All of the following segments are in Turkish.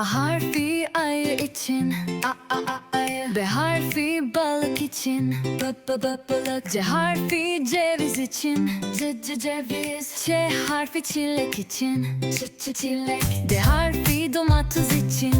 A harfi ayı için a, a, a, ayı. B harfi balık için b, b, b, balık. C harfi ceviz için c, c, ceviz. Ç harfi çilek için ç, ç, çilek. D harfi domates için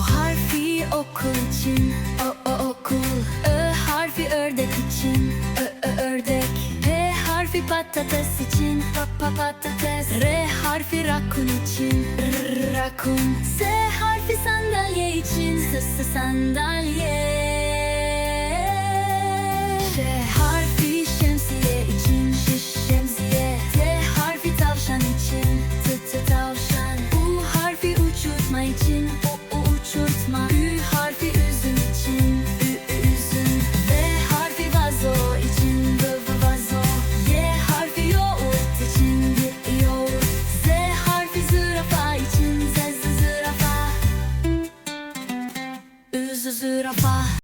O harfi okul için O, o okul. Ö harfi ördek için Ö, ö ördek. P harfi patates için Pa, pa patates. R harfi rakun için R, rakun. S harfi sandalye için S, s sandalye. Kırmızı zürafa